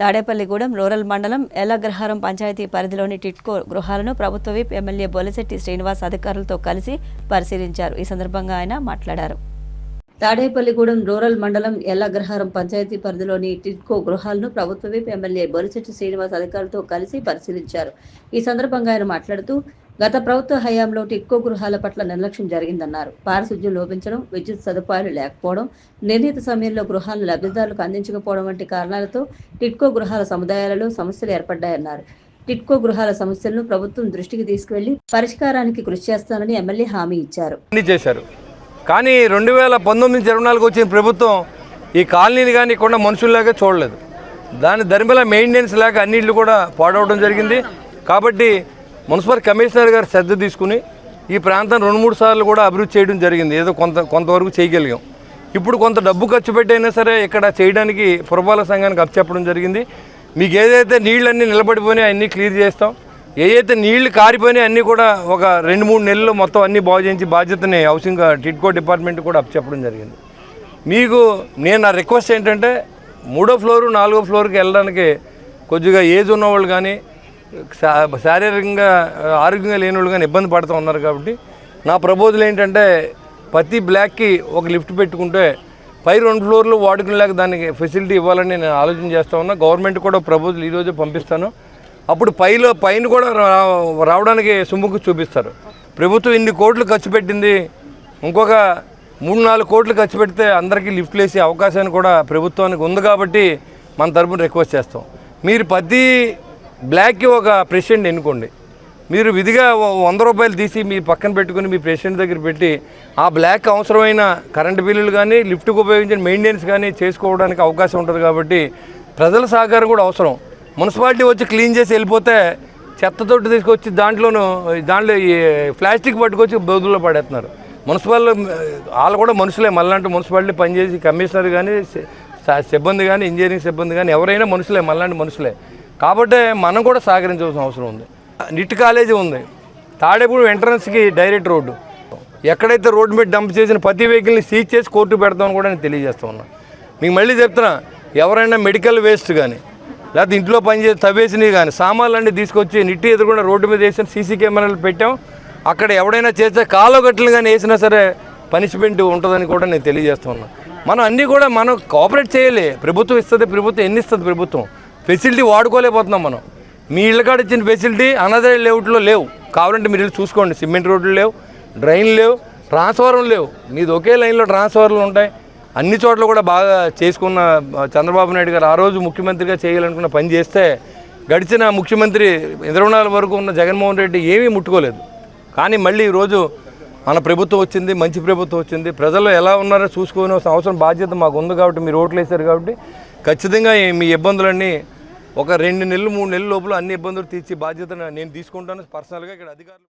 Tadepalligudem rural మండలం ఎల్లగ్రహారం పంచాయతీ పరిధిలోని టిట్కో గృహాలను ప్రభుత్వ విప్ ఎమ్మెల్యే బొలిశెట్టి శ్రీనివాస్ అధికారులతో కలిసి పరిశీలించారు. ఈ సందర్భంగా ఆయన మాట్లాడారు. తాడేపల్లిగూడెం రూరల్ మండలం ఎల్లగ్రహారం పంచాయతీ పరిధిలోని టిట్కో గృహాలను ప్రభుత్వ విప్ ఎమ్మెల్యే బొలిశెట్టి శ్రీనివాస్ అధికారులతో కలిసి పరిశీలించారు. ఈ సందర్భంగా ఆయన మాట్లాడుతూ గత ప్రభుత్వ హయాంలో టిక్కో గృహాల పట్ల నిర్లక్ష్యం జరిగిందన్నారు. పారిశుద్ధ్యం లోపించడం విద్యుత్ సదుపాయాలు లేకపోవడం నిర్ణీత సమయంలో గృహాలను లబ్ధిదారులకు అందించకపోవడం వంటి కారణాలతో టిట్కో గృహాల సముదాయాలలో సమస్యలు ఏర్పడ్డాయన్నారు. టిట్కో గృహాల సమస్యలను ప్రభుత్వం దృష్టికి తీసుకువెళ్ళి పరిష్కారానికి కృషి చేస్తానని ఎమ్మెల్యే హామీ ఇచ్చారు. చేశారు. కానీ రెండు వేల పంతొమ్మిది నుంచి ఇరవై నాలుగు వచ్చిన ప్రభుత్వం ఈ కాలనీలు కానీ కూడా మనుషుల్లాగా చూడలేదు. దాని ధర్మిల మెయింటెనెన్స్ లేక అన్నిళ్ళు కూడా పాడవడం జరిగింది. కాబట్టి మున్సిపల్ కమిషనర్ గారు శ్రద్ధ తీసుకుని ఈ ప్రాంతం రెండు మూడు సార్లు కూడా అభివృద్ధి చేయడం జరిగింది. ఏదో కొంత కొంతవరకు చేయగలిగాం. ఇప్పుడు కొంత డబ్బు ఖర్చు పెట్టైనా సరే ఇక్కడ చేయడానికి పురపాలక సంఘానికి అప్పచెప్పడం జరిగింది. మీకు ఏదైతే నీళ్ళన్నీ నిలబడిపోయినాయి అన్నీ క్లియర్ చేస్తాం. ఏదైతే నీళ్ళు కారిపోయినాయి అన్నీ కూడా ఒక రెండు మూడు నెలలు మొత్తం అన్నీ బాగు చేయించి బాధ్యతని హౌసింగ్ టిట్కో డిపార్ట్మెంట్ కూడా అప్పచెప్పడం జరిగింది. మీకు నేను నా రిక్వెస్ట్ ఏంటంటే మూడో ఫ్లోరు నాలుగో ఫ్లోర్కి వెళ్ళడానికి కొద్దిగా ఏజ్ ఉన్నవాళ్ళు కానీ శారీరకంగా ఆరోగ్యంగా లేని వాళ్ళు కానీ ఇబ్బంది పడుతూ ఉన్నారు కాబట్టి నా ప్రపోజల్ ఏంటంటే ప్రతి బ్లాక్కి ఒక లిఫ్ట్ పెట్టుకుంటే పై రెండు ఫ్లోర్లు వాడుకునేలాగా దానికి ఫెసిలిటీ ఇవ్వాలని నేను ఆలోచన చేస్తా ఉన్నా. గవర్నమెంట్ కూడా ప్రపోజల్ ఈరోజు పంపిస్తాను. అప్పుడు పైలో పైన కూడా రావడానికి సుముఖ చూపిస్తారు. ప్రభుత్వం ఇన్ని కోట్లు ఖర్చు పెట్టింది. ఇంకొక మూడు నాలుగు కోట్లు ఖర్చు పెడితే అందరికీ లిఫ్ట్లు వేసే అవకాశాన్ని కూడా ప్రభుత్వానికి ఉంది కాబట్టి మన తరపున రిక్వెస్ట్ చేస్తాం. మీరు ప్రతి బ్లాక్కి ఒక ప్రెసిడెంట్ ఎన్నుకోండి. మీరు విధిగా వంద రూపాయలు తీసి మీ పక్కన పెట్టుకుని మీ ప్రెసిడెంట్ దగ్గర పెట్టి ఆ బ్లాక్ అవసరమైన కరెంటు బిల్లులు కానీ లిఫ్ట్కి ఉపయోగించిన మెయింటెనెన్స్ కానీ చేసుకోవడానికి అవకాశం ఉంటుంది కాబట్టి ప్రజల సహకారం కూడా అవసరం. మున్సిపాలిటీ వచ్చి క్లీన్ చేసి వెళ్ళిపోతే చెత్తతోటి తీసుకొచ్చి దాంట్లోనూ దాంట్లో ఈ ప్లాస్టిక్ పట్టుకొచ్చి బదుల్లో పడేస్తున్నారు. మున్సిపల్ వాళ్ళు కూడా మనుషులే. మళ్ళంటే మున్సిపాలిటీ పనిచేసి కమిషనర్ కానీ సిబ్బంది కానీ ఇంజనీరింగ్ సిబ్బంది కానీ ఎవరైనా మనుషులే. మళ్ళంటి మనుషులే. కాబట్టి మనం కూడా సహకరించవలసిన అవసరం ఉంది. నిట్ కాలేజీ ఉంది. తాడేపూడి ఎంట్రన్స్కి డైరెక్ట్ రోడ్డు. ఎక్కడైతే రోడ్డు మీద డంప్ చేసిన ప్రతి వెహికల్ని సీజ్ చేసి కోర్టు పెడతామని కూడా నేను తెలియజేస్తా ఉన్నా. మీకు మళ్ళీ చెప్తున్నా ఎవరైనా మెడికల్ వేస్ట్ కానీ లేకపోతే ఇంట్లో పనిచేసి తవ్వేసినవి కానీ సామాన్లు అన్నీ తీసుకొచ్చి నిట్టి ఎదురుకుండా రోడ్డు మీద వేసిన సీసీ కెమెరాలు పెట్టాం. అక్కడ ఎవడైనా చేస్తే కాలుగట్లు కానీ వేసినా సరే పనిష్మెంట్ ఉంటుందని కూడా నేను తెలియజేస్తా ఉన్నా. మనం అన్నీ కూడా మనం కోఆపరేట్ చేయాలి. ప్రభుత్వం ఇస్తుంది ప్రభుత్వం ఎన్ని ఇస్తుంది ప్రభుత్వం? ఫెసిలిటీ వాడుకోలేకపోతున్నాం మనం. మీ ఇళ్ళ కాడ ఇచ్చిన ఫెసిలిటీ అనదర్ లేఅవుట్లో లేవు. కావాలంటే మీరు వెళ్ళి చూసుకోండి. సిమెంట్ రోడ్లు లేవు డ్రైన్లు లేవు ట్రాన్స్ఫార్మర్లు లేవు. మీది ఒకే లైన్లో ట్రాన్స్ఫార్మర్లు ఉంటాయి. అన్ని చోట్ల కూడా బాగా చేసుకున్న చంద్రబాబు నాయుడు గారు ఆ రోజు ముఖ్యమంత్రిగా చేయాలనుకున్న పని చేస్తే గడిచిన ముఖ్యమంత్రి ఇంద్రవనాల వరకు ఉన్న జగన్మోహన్ రెడ్డి ఏమీ ముట్టుకోలేదు. కానీ మళ్ళీ ఈరోజు మన ప్రభుత్వం వచ్చింది మంచి ప్రభుత్వం వచ్చింది. ప్రజలు ఎలా ఉన్నారో చూసుకునే అవసరం బాధ్యత మాకు ఉంది కాబట్టి మీరు ఓట్లు వేశారు కాబట్టి ఖచ్చితంగా మీ ఇబ్బందులన్నీ ఒక రెండు నెలలు మూడు నెలల లోపల అన్ని ఇబ్బందులు తీర్చి బాధ్యత నేను తీసుకుంటాను. పర్సనల్గా ఇక్కడ అధికారులు